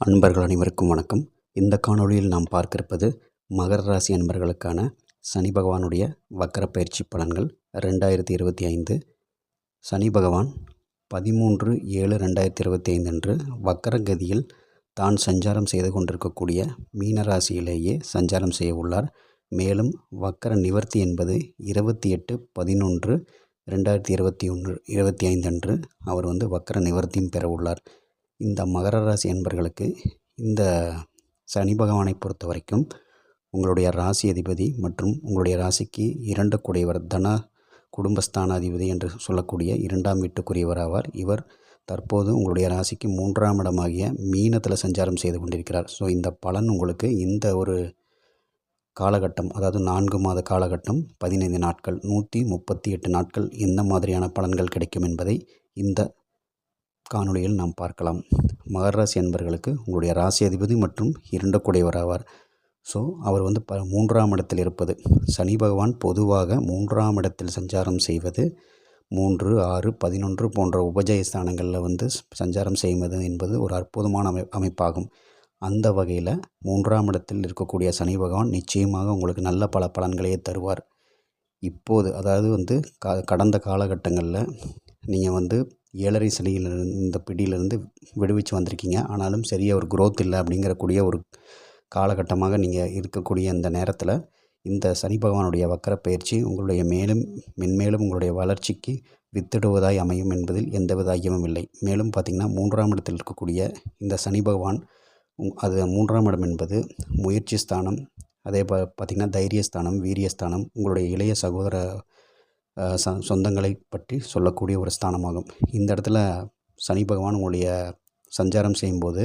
அன்பர்கள் அனைவருக்கும் வணக்கம். இந்த காணொளியில் நாம் பார்க்க இருப்பது மகர ராசி அன்பர்களுக்கான சனி பகவானுடைய வக்கர பயிற்சி பலன்கள் ரெண்டாயிரத்தி இருபத்தி ஐந்து. சனி பகவான் பதிமூன்று ஏழு ரெண்டாயிரத்தி இருபத்தி ஐந்து அன்று வக்கரகதியில் தான் சஞ்சாரம் செய்து கொண்டிருக்கக்கூடிய மீன ராசியிலேயே சஞ்சாரம் செய்ய உள்ளார். மேலும் வக்கர நிவர்த்தி என்பது இருபத்தி எட்டு பதினொன்று ரெண்டாயிரத்தி இருபத்தி ஒன்று இருபத்தி ஐந்து அன்று அவர் வந்து வக்கர நிவர்த்தியும் பெற உள்ளார். இந்த மகர ராசி அன்பர்களுக்கு இந்த சனி பகவானை பொறுத்த வரைக்கும் உங்களுடைய ராசி அதிபதி மற்றும் உங்களுடைய ராசிக்கு இரண்டு தன தன குடும்பஸ்தானாதிபதி என்று சொல்லக்கூடிய இரண்டாம் வீட்டுக்குரியவர் ஆவார். இவர் தற்போது உங்களுடைய ராசிக்கு மூன்றாம் இடமாகிய மீனத்தில் சஞ்சாரம் செய்து கொண்டிருக்கிறார். ஸோ இந்த பலன் உங்களுக்கு இந்த ஒரு காலகட்டம் அதாவது நான்கு மாத காலகட்டம் பதினைந்து நாட்கள் நூற்றி முப்பத்தி எட்டு நாட்கள் எந்த மாதிரியான பலன்கள் கிடைக்கும் என்பதை இந்த காணொலியில் நாம் பார்க்கலாம். மகர ராசி என்பர்களுக்கு உங்களுடைய ராசி அதிபதி மற்றும் இரண்டு ஆவார். ஸோ அவர் வந்து ப மூன்றாம் இடத்தில் இருப்பது. சனி பகவான் பொதுவாக மூன்றாம் இடத்தில் சஞ்சாரம் செய்வது மூன்று ஆறு பதினொன்று போன்ற உபஜய ஸ்தானங்களில் வந்து சஞ்சாரம் செய்வது என்பது ஒரு அற்புதமான அமை அமைப்பாகும். அந்த வகையில் மூன்றாம் இடத்தில் இருக்கக்கூடிய சனி பகவான் நிச்சயமாக உங்களுக்கு நல்ல பல பலன்களையே தருவார். இப்போது அதாவது வந்து க கடந்த காலகட்டங்களில் நீங்கள் வந்து ஏழரை சிலையில் இந்த பிடியிலிருந்து விடுவிச்சு வந்திருக்கீங்க. ஆனாலும் சரியாக ஒரு குரோத் இல்லை அப்படிங்கிறக்கூடிய ஒரு காலகட்டமாக நீங்கள் இருக்கக்கூடிய இந்த நேரத்தில் இந்த சனி பகவானுடைய வக்கர பயிற்சி உங்களுடைய மேலும் மென்மேலும் உங்களுடைய வளர்ச்சிக்கு வித்திடுவதாய் அமையும் என்பதில் எந்தவித ஐயமும் இல்லை. மேலும் பார்த்திங்கன்னா மூன்றாம் இடத்தில் இருக்கக்கூடிய இந்த சனி பகவான் அது மூன்றாம் இடம் என்பது முயற்சி ஸ்தானம் அதே ப பார்த்திங்கன்னா தைரியஸ்தானம் வீரியஸ்தானம் உங்களுடைய இளைய சகோதர ச சொந்தங்களை பற்றி சொல்லக்கூடிய ஒரு ஸ்தானமாகும். இந்த இடத்துல சனி பகவான் உங்களுடைய சஞ்சாரம் செய்யும்போது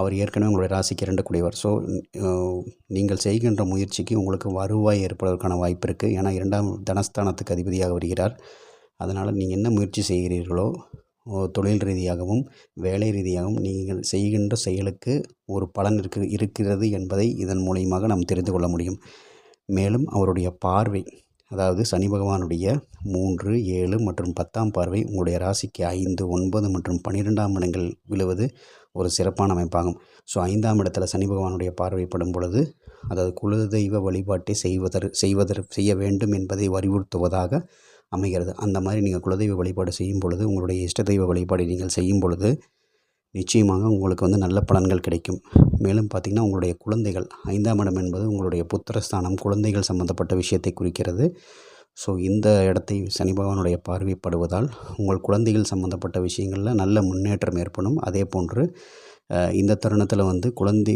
அவர் ஏற்கனவே உங்களுடைய ராசிக்கு இரண்டக்கூடியவர் ஸோ நீங்கள் செய்கின்ற முயற்சிக்கு உங்களுக்கு வருவாய் ஏற்படுவதற்கான வாய்ப்பு இருக்குது ஏன்னா இரண்டாம் தனஸ்தானத்துக்கு அதிபதியாக வருகிறார். அதனால் நீங்கள் என்ன முயற்சி செய்கிறீர்களோ தொழில் ரீதியாகவும் வேலை ரீதியாகவும் நீங்கள் செய்கின்ற செயலுக்கு ஒரு பலன் இருக்கு இருக்கிறது என்பதை இதன் மூலியமாக நாம் தெரிந்து கொள்ள முடியும். மேலும் அவருடைய பார்வை அதாவது சனி பகவானுடைய மூன்று ஏழு மற்றும் பத்தாம் பார்வை உங்களுடைய ராசிக்கு ஐந்து ஒன்பது மற்றும் பன்னிரெண்டாம் இடங்கள் விழுவது ஒரு சிறப்பான அமைப்பாகும். ஸோ ஐந்தாம் இடத்துல சனி பகவானுடைய பார்வைப்படும் பொழுது அதாவது குலதெய்வ வழிபாட்டை செய்வதற் செய்வதற் செய்ய வேண்டும் என்பதை வலியுறுத்துவதாக அமைகிறது. அந்த மாதிரி நீங்கள் குலதெய்வ வழிபாடு செய்யும் பொழுது உங்களுடைய இஷ்ட தெய்வ வழிபாடு நீங்கள் செய்யும் பொழுது நிச்சயமாக உங்களுக்கு வந்து நல்ல பலன்கள் கிடைக்கும். மேலும் பார்த்திங்கன்னா உங்களுடைய குழந்தைகள் ஐந்தாம் இடம் என்பது உங்களுடைய புத்திரஸ்தானம் குழந்தைகள் சம்பந்தப்பட்ட விஷயத்தை குறிக்கிறது. ஸோ இந்த இடத்தை சனி பகவானுடைய பார்வைப்படுவதால் உங்கள் குழந்தைகள் சம்பந்தப்பட்ட விஷயங்களில் நல்ல முன்னேற்றம் ஏற்படும். அதே போன்று இந்த தருணத்தில் வந்து குழந்தை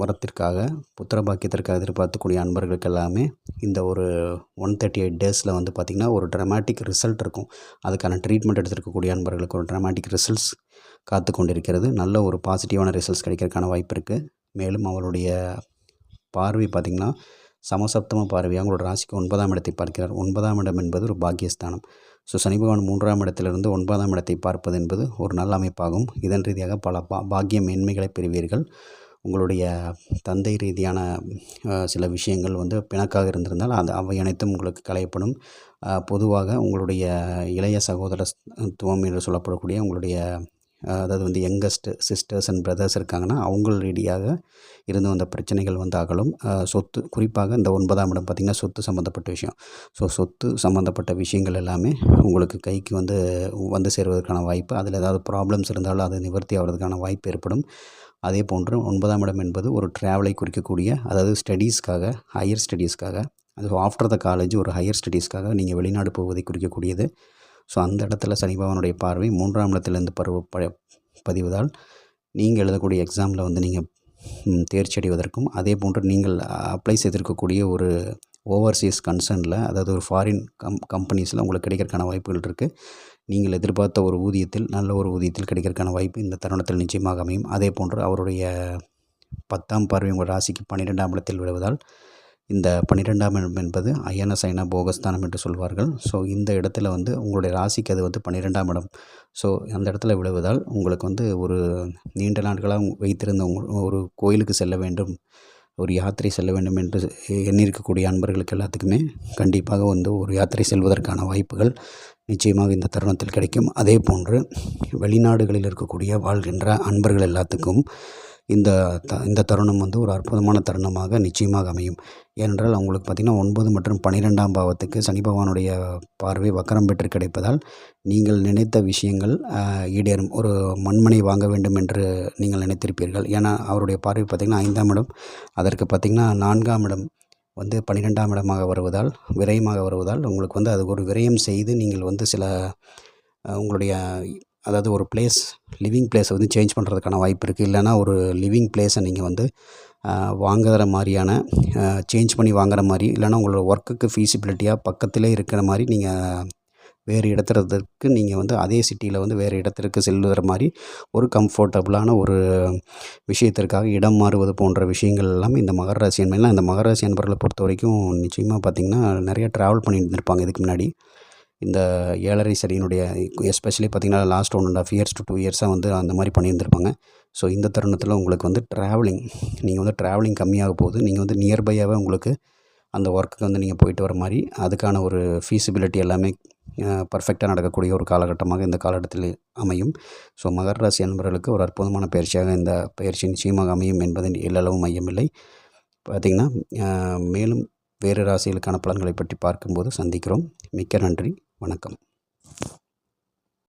வரத்திற்காக புத்திர பாக்கியத்திற்காக எதிர்பார்த்துக்கூடிய அன்பர்களுக்கு எல்லாமே இந்த ஒரு ஒன் தேர்ட்டி எயிட் டேஸில் வந்து பார்த்திங்கன்னா ஒரு ட்ரமாட்டிக் ரிசல்ட் இருக்கும். அதுக்கான ட்ரீட்மெண்ட் எடுத்துருக்கக்கூடிய அன்பர்களுக்கு ஒரு ட்ரமாட்டிக் ரிசல்ட்ஸ் காத்து கொண்டிருக்கிறது நல்ல ஒரு பாசிட்டிவான ரிசல்ட்ஸ் கிடைக்கிறதுக்கான வாய்ப்பு இருக்குது மேலும் அவருடைய பார்வை பார்த்திங்கன்னா சமசப்தம பார்வையாக உங்களோட ராசிக்கு ஒன்பதாம் இடத்தை பார்க்கிறார். ஒன்பதாம் இடம் என்பது ஒரு பாக்கியஸ்தானம். ஸோ சனி பகவான் மூன்றாம் இடத்திலிருந்து ஒன்பதாம் இடத்தை பார்ப்பது என்பது ஒரு நல்ல அமைப்பாகும். இதன் ரீதியாக பல பா பாக்கிய மேன்மைகளை பெறுவீர்கள். உங்களுடைய தந்தை ரீதியான சில விஷயங்கள் வந்து பிணக்காக இருந்திருந்தால் அது அவை அனைத்தும் உங்களுக்கு களையப்படும். பொதுவாக உங்களுடைய இளைய சகோதரத்துவம் என்று சொல்லப்படக்கூடிய உங்களுடைய அதாவது வந்து யங்கஸ்ட் சிஸ்டர்ஸ் அண்ட் பிரதர்ஸ் இருக்காங்கன்னா அவங்கள் ரீதியாக இருந்து வந்த பிரச்சனைகள் வந்து அகலும். சொத்து குறிப்பாக இந்த ஒன்பதாம் இடம் பார்த்திங்கன்னா சொத்து சம்மந்தப்பட்ட விஷயம். ஸோ சொத்து சம்மந்தப்பட்ட விஷயங்கள் எல்லாமே உங்களுக்கு கைக்கு வந்து வந்து சேருவதற்கான வாய்ப்பு அதில் ஏதாவது ப்ராப்ளம்ஸ் இருந்தாலும் அது நிவர்த்தி ஆகிறதுக்கான வாய்ப்பு ஏற்படும். அதே போன்று ஒன்பதாம் இடம் என்பது ஒரு ட்ராவலை குறிக்கக்கூடிய அதாவது ஸ்டடீஸ்க்காக ஹையர் ஸ்டடீஸ்க்காக அது ஆஃப்டர் த காலேஜ் ஒரு ஹையர் ஸ்டடீஸ்க்காக நீங்கள் வெளிநாடு போவதை குறிக்கக்கூடியது. ஸோ அந்த இடத்துல சனி பகவானுடைய பார்வை மூன்றாம் இடத்துலேருந்து பருவ ப பதிவதால் நீங்கள் எழுதக்கூடிய எக்ஸாமில் வந்து நீங்கள் தேர்ச்சி அடைவதற்கும் அதே போன்று நீங்கள் அப்ளை செய்திருக்கக்கூடிய ஒரு ஓவர்சீஸ் கன்சர்னில் அதாவது ஒரு ஃபாரின் கம் கம்பெனிஸில் உங்களுக்கு கிடைக்கிறக்கான வாய்ப்புகள் இருக்குது நீங்கள் எதிர்பார்த்த ஒரு ஊதியத்தில் நல்ல ஒரு ஊதியத்தில் கிடைக்கிறக்கான வாய்ப்பு இந்த தருணத்தில் நிச்சயமாக அமையும். அதே போன்று அவருடைய பத்தாம் பார்வை உங்கள் ராசிக்கு பன்னிரெண்டாம் இடத்தில் விழுவதால் இந்த பன்னிரெண்டாம் இடம் என்பது அயன சைன போகஸ்தானம் என்று சொல்வார்கள். ஸோ இந்த இடத்துல வந்து உங்களுடைய ராசிக்கு அது வந்து பன்னிரெண்டாம் இடம். ஸோ அந்த இடத்துல விழுவதால் உங்களுக்கு வந்து ஒரு நீண்ட நாட்களாக வைத்திருந்த ஒரு கோயிலுக்கு செல்ல வேண்டும் ஒரு யாத்திரை செல்ல வேண்டும் என்று எண்ணியிருக்கக்கூடிய அன்பர்களுக்கு எல்லாத்துக்குமே கண்டிப்பாக வந்து ஒரு யாத்திரை செல்வதற்கான வாய்ப்புகள் நிச்சயமாக இந்த தருணத்தில் கிடைக்கும். அதே போன்று வெளிநாடுகளில் இருக்கக்கூடிய வாழ்கின்ற அன்பர்கள் எல்லாத்துக்கும் இந்த த இந்த தருணம் வந்து ஒரு அற்புதமான தருணமாக நிச்சயமாக அமையும். ஏனென்றால் அவங்களுக்கு பார்த்திங்கன்னா ஒன்பது மற்றும் பன்னிரெண்டாம் பாவத்துக்கு சனி பகவானுடைய பார்வை வக்கரம் பெற்று கிடைப்பதால் நீங்கள் நினைத்த விஷயங்கள் ஈடேறும். ஒரு மண்மனை வாங்க வேண்டும் என்று நீங்கள் நினைத்திருப்பீர்கள். ஏன்னா அவருடைய பார்வை பார்த்திங்கன்னா ஐந்தாம் இடம். அதற்கு பார்த்திங்கன்னா நான்காம் இடம் வந்து பன்னிரெண்டாம் இடமாக வருவதால் விரயமாக வருவதால் உங்களுக்கு வந்து அது ஒரு விரயம் செய்து நீங்கள் வந்து சில உங்களுடைய அதாவது ஒரு பிளேஸ் லிவிங் பிளேஸை வந்து சேஞ்ச் பண்ணுறதுக்கான வாய்ப்பு இருக்குது இல்லைனா ஒரு லிவிங் பிளேஸை நீங்கள் வந்து வாங்குகிற மாதிரியான சேஞ்ச் பண்ணி வாங்குகிற மாதிரி இல்லைனா உங்களோட ஒர்க்குக்கு ஃபீஸிபிலிட்டியாக பக்கத்திலே இருக்கிற மாதிரி நீங்கள் வேறு இடத்துறதுக்கு நீங்கள் வந்து அதே சிட்டியில் வந்து வேறு இடத்திற்கு செல்லுகிற மாதிரி ஒரு கம்ஃபர்டபுளான ஒரு விஷயத்திற்காக இடம் மாறுவது போன்ற விஷயங்கள் எல்லாம் இந்த மகர ராசி அன்பர்கள் இந்த மகர அன்பர்களை பொறுத்த வரைக்கும் நிச்சயமாக பார்த்திங்கன்னா நிறைய ட்ராவல் பண்ணிட்டு இருந்திருப்பாங்க இதுக்கு முன்னாடி. இந்த ஏழரை சனியினுடைய எஸ்பெஷலி பார்த்திங்கன்னா last one and half years to two இயர்ஸாக வந்து அந்த மாதிரி பண்ணியிருந்திருப்பாங்க. ஸோ இந்த தருணத்தில் உங்களுக்கு வந்து ட்ராவலிங் நீங்கள் வந்து ட்ராவலிங் கம்மியாக போகுது. நீங்கள் வந்து நியர்பையாகவே உங்களுக்கு அந்த ஒர்க்குக்கு வந்து நீங்கள் போயிட்டு வர மாதிரி அதுக்கான ஒரு ஃபீஸிபிலிட்டி எல்லாமே பர்ஃபெக்டாக நடக்கக்கூடிய ஒரு காலகட்டமாக இந்த காலகட்டத்தில் அமையும். ஸோ மகர ராசி நண்பர்களுக்கு ஒரு அற்புதமான பயிற்சியாக இந்த பயிற்சி நிச்சயமாக அமையும் என்பதில் எல்லளவும் மையமில்லை. பார்த்திங்கன்னா மேலும் வேறு ராசிகளுக்கான பலன்களை பற்றி பார்க்கும்போது சந்திக்கிறோம். மிக்க நன்றி. வணக்கம்.